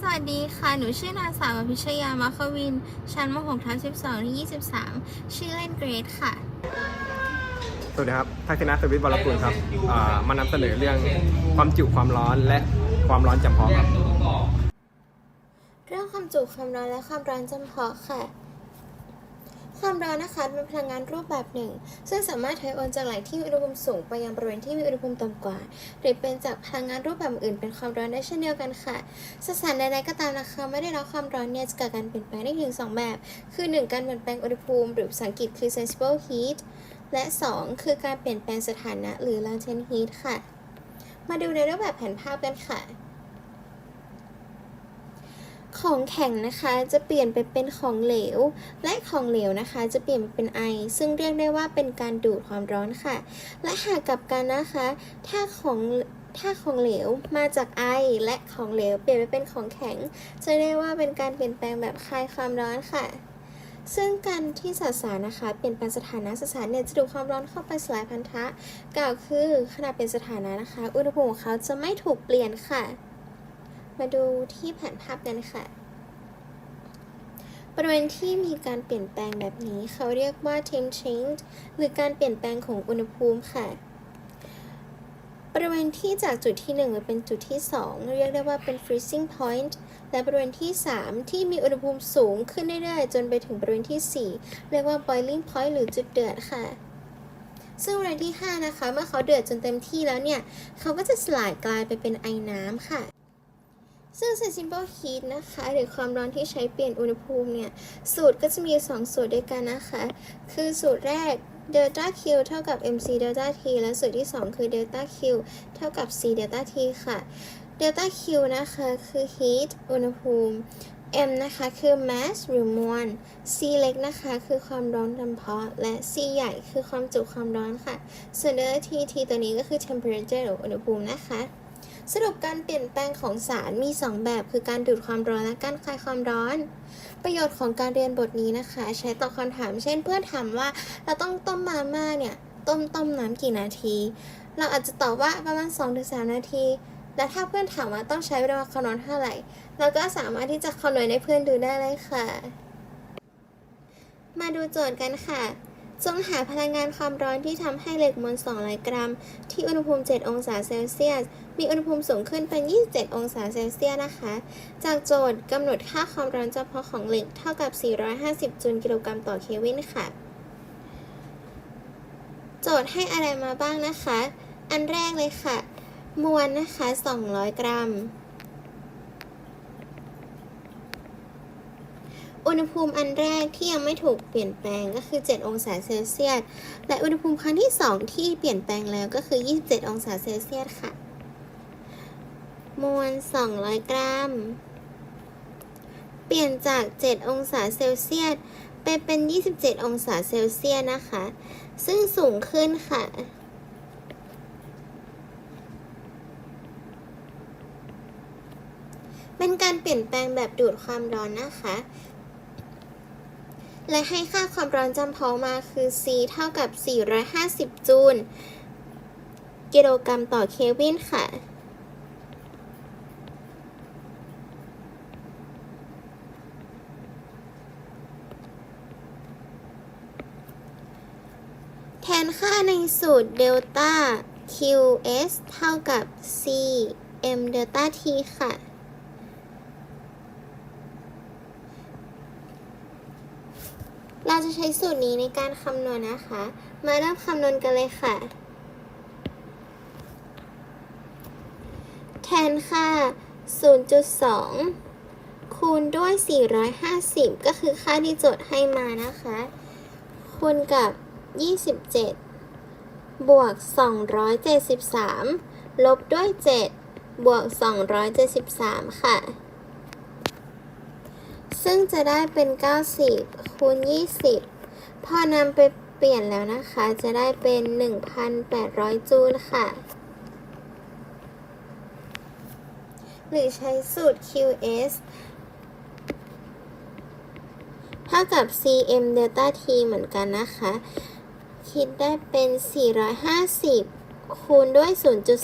สวัสดีค่ะ หนูชื่อนางสาวอภิชยามาควิน ชั้นม .6 ทับ12ที่23 ชื่อเล่นเกรดค่ะ สวัสดีครับทักษิณะสวิทย์วรกุลครับอ่ามานำเสนอเรื่องความจุความร้อนและความร้อนจำเพาะครับ เรื่องความจุความร้อนและความร้อนจำเพาะค่ะ ความร้อนนะคะเป็นพลังงานรูปแบบหนึ่ง ซึ่งสามารถถ่ายโอนจากแหล่งที่มีอุณหภูมิสูงไปยังบริเวณที่มีอุณหภูมิต่ำกว่า หรือเป็นจากพลังงานรูปแบบอื่นเป็นความร้อนได้เช่นเดียวกันค่ะ สสารใดๆก็ตามนะคะไม่ได้รับความร้อนเนี่ยจะเกิดการเปลี่ยนแปลงได้ถึงสองแบบ คือ 1 การเปลี่ยนแปลงอุณหภูมิ หรือภาษาอังกฤษคือ sensible heat และ 2 คือการเปลี่ยนแปลงสถานะ หรือ latent heat ค่ะ มาดูในรูปแบบแผนภาพกันค่ะ ของแข็งนะคะจะเปลี่ยนไปเป็นของเหลว และของเหลวนะคะ จะเปลี่ยนไปเป็นไอ ซึ่งเรียกได้ว่าเป็นการดูดความร้อนค่ะ และหากกลับกันนะคะ ถ้าของถ้าของเหลวมาจากไอ และของเหลวเปลี่ยนไปเป็นของแข็ง จะเรียกว่าเป็นการเปลี่ยนแปลงแบบคลายความร้อนค่ะซึ่งการที่สสารนะคะ เปลี่ยนแปลงสถานะสสารเนี่ยจะดูดความร้อนเข้าไปสลายพันธะกล่าวคือขณะเป็นสถานะนะคะ อุณหภูมิของเขาจะไม่ถูกเปลี่ยนค่ะ มาดูที่แผนภาพกันค่ะ บริเวณที่มีการเปลี่ยนแปลงแบบนี้ เขาเรียกว่า temp change หรือการเปลี่ยนแปลงของอุณหภูมิค่ะ บริเวณที่จากจุดที่1ไปเป็นจุดที่ 2 เรียกได้ว่าเป็น freezing point และบริเวณที่ 3 ที่มีอุณหภูมิสูงขึ้นเรื่อยๆ จนไปถึงบริเวณที่ 4 เรียกว่า boiling point หรือจุดเดือดค่ะซึ่งบริเวณที่ 5 นะคะ เมื่อเขาเดือดจนเต็มที่แล้วเนี่ย เขาก็จะสลายกลายไปเป็นไอน้ำค่ะ ซึ่ง sensible heat นะคะ หรือความร้อนที่ใช้เปลี่ยนอุณหภูมิเนี่ย สูตรก็จะมี 2 สูตรด้วยกันนะคะ คือสูตรแรก delta Q เท่ากับ mc delta T และสูตรที่ 2 คือ delta Q เท่ากับ c delta T ค่ะ delta Q นะคะ คือ heat อุณหภูมิ m นะคะ คือ mass หรือมวล c เล็กนะคะ คือความร้อนจำเพาะ และ c ใหญ่คือความจุความร้อนค่ะ ส่วน delta T T ตัวนี้ก็คือ temperature หรืออุณหภูมินะคะ สรุปการเปลี่ยนแปลงของสารมี 2 แบบ คือการดูดความร้อนและการคลายความร้อน ประโยชน์ของการเรียนบทนี้นะคะ ใช้ตอบคำถาม เช่น เพื่อนถามว่าเราต้องต้มมาม่าเนี่ยต้มต้มน้ำกี่นาที เราอาจจะตอบว่าประมาณ 2-3 นาที และถ้าเพื่อนถามว่าต้องใช้เวลาคำนวณเท่าไหร่ เราก็สามารถที่จะคำนวณให้เพื่อนดูได้เลยค่ะ มาดูโจทย์กันค่ะ จงหาพลังงานความร้อนที่ทำให้เหล็กมวล200 กรัม ที่อุณหภูมิ 7 องศาเซลเซียส มีอุณหภูมิสูงขึ้นเป็น 27 องศาเซลเซียสนะคะ จากโจทย์กำหนดค่าความร้อนเฉพาะของเหล็กเท่ากับ 450 จูลกิโลกรัมต่อเคลวินค่ะ โจทย์ให้อะไรมาบ้างนะคะ อันแรกเลยค่ะ มวลนะคะ 200 กรัม อุณหภูมิอันแรกที่ยังไม่ถูกเปลี่ยนแปลงก็คือ 7 องศาเซลเซียส และอุณหภูมิครั้งที่ 2 ที่เปลี่ยนแปลงแล้วก็คือ 27 องศาเซลเซียสค่ะ มวล 200 กรัม เปลี่ยนจาก 7 องศาเซลเซียสไปเป็น 27 องศาเซลเซียสนะคะ ซึ่งสูงขึ้นค่ะเป็นการเปลี่ยนแปลงแบบดูดความร้อนนะคะ และให้ค่าความร้อนจำเพาะมาคือ C เท่ากับ 450 จูล กิโลกรัมต่อเคลวินค่ะ แทนค่าในสูตรเดลต้า QS เท่ากับ C m เดลต้า T ค่ะ เราจะใช้สูตรนี้ในการคำนวณนะคะ มาเริ่มคำนวณกันเลยค่ะ แทนค่า 0.2 คูณด้วย 450 ก็คือค่าที่โจทย์ให้มานะคะ คูณกับ 27 บวก 273 ลบด้วย 7 บวก 273 ค่ะ ซึ่งจะได้เป็น 90 คูณ 20 พอนำไปเปลี่ยนแล้วนะคะ จะได้เป็น 1,800 จูลค่ะ หรือใช้สูตร QS เท่ากับ cm delta t เหมือนกันนะคะ คิดได้เป็น 450 คูณด้วย0.2